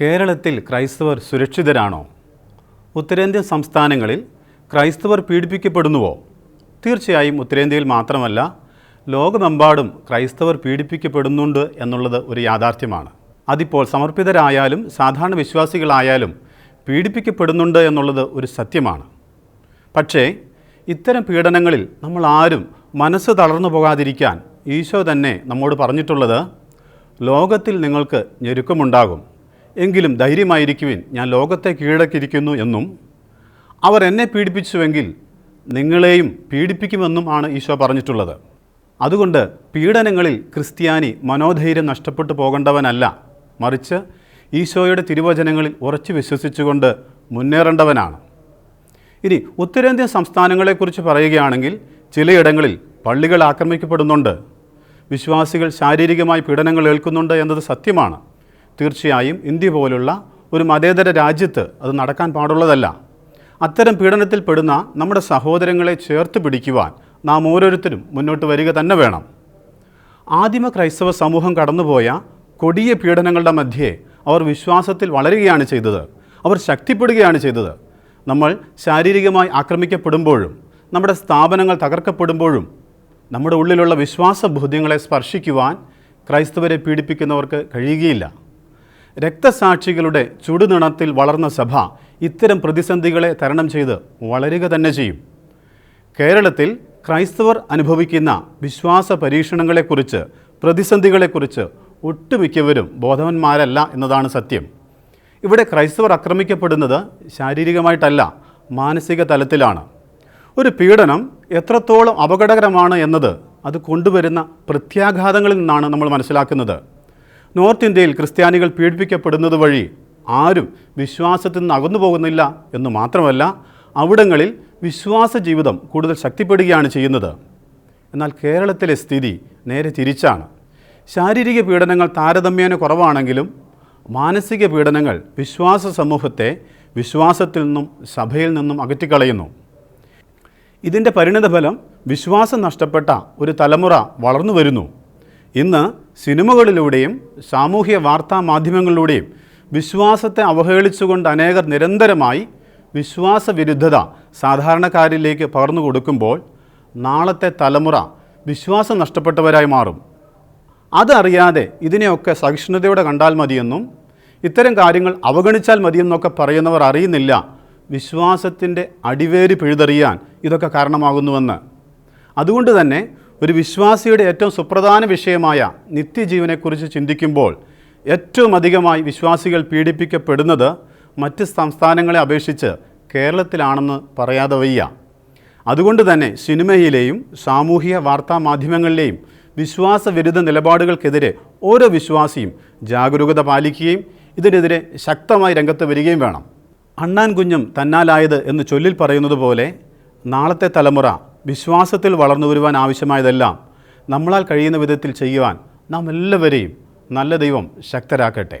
കേരളത്തിൽ ക്രൈസ്തവർ സുരക്ഷിതരാണോ? ഉത്തരേന്ത്യൻ സംസ്ഥാനങ്ങളിൽ ക്രൈസ്തവർ പീഡിപ്പിക്കപ്പെടുന്നുവോ? തീർച്ചയായും ഉത്തരേന്ത്യയിൽ മാത്രമല്ല ലോകമെമ്പാടും ക്രൈസ്തവർ പീഡിപ്പിക്കപ്പെടുന്നുണ്ട് എന്നുള്ളത് ഒരു യാഥാർത്ഥ്യമാണ്. അതിപ്പോൾ സമർപ്പിതരായാലും സാധാരണ വിശ്വാസികളായാലും പീഡിപ്പിക്കപ്പെടുന്നുണ്ട് എന്നുള്ളത് ഒരു സത്യമാണ്. പക്ഷേ ഇത്തരം പീഡനങ്ങളിൽ നമ്മൾ ആരും മനസ്സ് തളർന്നു പോകാതിരിക്കാൻ ഈശോ തന്നെ നമ്മോട് പറഞ്ഞിട്ടുള്ളത് ലോകത്തിൽ നിങ്ങൾക്ക് ഞെരുക്കമുണ്ടാകും. എങ്കിലും ധൈര്യമായിരിക്കുവിൻ. ഞാൻ ലോകത്തെ കീഴടക്കിയിരിക്കുന്നു എന്നും അവർ എന്നെ പീഡിപ്പിച്ചുവെങ്കിൽ നിങ്ങളെയും പീഡിപ്പിക്കുമെന്നും ആണ് ഈശോ പറഞ്ഞിട്ടുള്ളത്. അതുകൊണ്ട് പീഡനങ്ങളിൽ ക്രിസ്ത്യാനി മനോധൈര്യം നഷ്ടപ്പെട്ടു പോകേണ്ടവനല്ല. മറിച്ച് ഈശോയുടെ തിരുവചനങ്ങളിൽ ഉറച്ചു വിശ്വസിച്ചുകൊണ്ട് മുന്നേറേണ്ടവനാണ്. ഇനി ഉത്തരേന്ത്യൻ സംസ്ഥാനങ്ങളെക്കുറിച്ച് പറയുകയാണെങ്കിൽ ചിലയിടങ്ങളിൽ പള്ളികൾ ആക്രമിക്കപ്പെടുന്നുണ്ട്. വിശ്വാസികൾ ശാരീരികമായി പീഡനങ്ങൾ ഏൽക്കുന്നുണ്ട് എന്നത് സത്യമാണ്. തീർച്ചയായും ഇന്ത്യ പോലുള്ള ഒരു മതേതര രാജ്യത്ത് അത് നടക്കാൻ പാടുള്ളതല്ല. അത്തരം പീഡനത്തിൽ പെടുന്ന നമ്മുടെ സഹോദരങ്ങളെ ചേർത്ത് പിടിക്കുവാൻ നാം ഓരോരുത്തരും മുന്നോട്ട് വരിക തന്നെ വേണം. ആദിമ ക്രൈസ്തവ സമൂഹം കടന്നുപോയ കൊടിയ പീഡനങ്ങളുടെ മധ്യേ അവർ വിശ്വാസത്തിൽ വളരുകയാണ് ചെയ്തത്. അവർ ശക്തിപ്പെടുകയാണ് ചെയ്തത്. നമ്മൾ ശാരീരികമായി ആക്രമിക്കപ്പെടുമ്പോഴും നമ്മുടെ സ്ഥാപനങ്ങൾ തകർക്കപ്പെടുമ്പോഴും നമ്മുടെ ഉള്ളിലുള്ള വിശ്വാസബോധ്യങ്ങളെ സ്പർശിക്കുവാൻ ക്രൈസ്തവരെ പീഡിപ്പിക്കുന്നവർക്ക് കഴിയുകയില്ല. രക്തസാക്ഷികളുടെ ചുടുനിണത്തിൽ വളർന്ന സഭ ഇത്തരം പ്രതിസന്ധികളെ തരണം ചെയ്ത് വളരുക തന്നെ ചെയ്യും. കേരളത്തിൽ ക്രൈസ്തവർ അനുഭവിക്കുന്ന വിശ്വാസ പരീക്ഷണങ്ങളെക്കുറിച്ച് പ്രതിസന്ധികളെക്കുറിച്ച് ഒട്ടുമിക്കവരും ബോധവന്മാരല്ല എന്നതാണ് സത്യം. ഇവിടെ ക്രൈസ്തവർ ആക്രമിക്കപ്പെടുന്നത് ശാരീരികമായിട്ടല്ല മാനസിക തലത്തിലാണ്. ഒരു പീഡനം എത്രത്തോളം അപകടകരമാണ് എന്നത് അത് കൊണ്ടുവരുന്ന പ്രത്യാഘാതങ്ങളിൽ നിന്നാണ് നമ്മൾ മനസ്സിലാക്കുന്നത്. നോർത്ത് ഇന്ത്യയിൽ ക്രിസ്ത്യാനികൾ പീഡിപ്പിക്കപ്പെടുന്നത് വഴി ആരും വിശ്വാസത്തിൽ നിന്ന് അകന്നു പോകുന്നില്ല എന്ന് മാത്രമല്ല അവിടങ്ങളിൽ വിശ്വാസ ജീവിതം കൂടുതൽ ശക്തിപ്പെടുകയാണ് ചെയ്യുന്നത്. എന്നാൽ കേരളത്തിലെ സ്ഥിതി നേരെ തിരിച്ചാണ്. ശാരീരിക പീഡനങ്ങൾ താരതമ്യേന കുറവാണെങ്കിലും മാനസിക പീഡനങ്ങൾ വിശ്വാസ സമൂഹത്തെ വിശ്വാസത്തിൽ നിന്നും സഭയിൽ നിന്നും അകറ്റിക്കളയുന്നു. ഇതിന്റെ പരിണിതഫലം വിശ്വാസം നഷ്ടപ്പെട്ട ഒരു തലമുറ വളർന്നു വരുന്നു. ഇന്ന് സിനിമകളിലൂടെയും സാമൂഹ്യ വാർത്താ മാധ്യമങ്ങളിലൂടെയും വിശ്വാസത്തെ അവഹേളിച്ചുകൊണ്ട് അനേകർ നിരന്തരമായി വിശ്വാസവിരുദ്ധത സാധാരണക്കാരിലേക്ക് പകർന്നു കൊടുക്കുമ്പോൾ നാളത്തെ തലമുറ വിശ്വാസം നഷ്ടപ്പെട്ടവരായി മാറും. അതറിയാതെ ഇതിനെയൊക്കെ സഹിഷ്ണുതയോടെ കണ്ടാൽ മതിയെന്നും ഇത്തരം കാര്യങ്ങൾ അവഗണിച്ചാൽ മതിയെന്നൊക്കെ പറയുന്നവർ അറിയുന്നില്ല. വിശ്വാസത്തിന്റെ അടിവേര് പിഴുതെറിയാൻ ഇതൊക്കെ കാരണമാകുന്നുവെന്ന്. അതുകൊണ്ട് തന്നെ ഒരു വിശ്വാസിയുടെ ഏറ്റവും സുപ്രധാന വിഷയമായ നിത്യജീവനെക്കുറിച്ച് ചിന്തിക്കുമ്പോൾ ഏറ്റവും അധികമായി വിശ്വാസികൾ പീഡിപ്പിക്കപ്പെടുന്നത് മറ്റ് സംസ്ഥാനങ്ങളെ അപേക്ഷിച്ച് കേരളത്തിലാണെന്ന് പറയാതെ വയ്യ. അതുകൊണ്ട് തന്നെ സിനിമയിലെയും സാമൂഹിക വാർത്താ മാധ്യമങ്ങളിലെയും വിശ്വാസവിരുദ്ധ നിലപാടുകൾക്കെതിരെ ഓരോ വിശ്വാസിയും ജാഗരൂകത പാലിക്കുകയും ഇതിനെതിരെ ശക്തമായി രംഗത്ത് വരികയും വേണം. അണ്ണാൻ കുഞ്ഞും തന്നാലായത് എന്ന് ചൊല്ലിൽ പറയുന്നത് പോലെ നാളത്തെ തലമുറ വിശ്വാസത്തിൽ വളർന്നു വരുവാൻ ആവശ്യമായതെല്ലാം നമ്മളാൽ കഴിയുന്ന വിധത്തിൽ ചെയ്യുവാൻ നാം എല്ലാവരെയും നല്ല ദൈവം ശക്തരാക്കട്ടെ.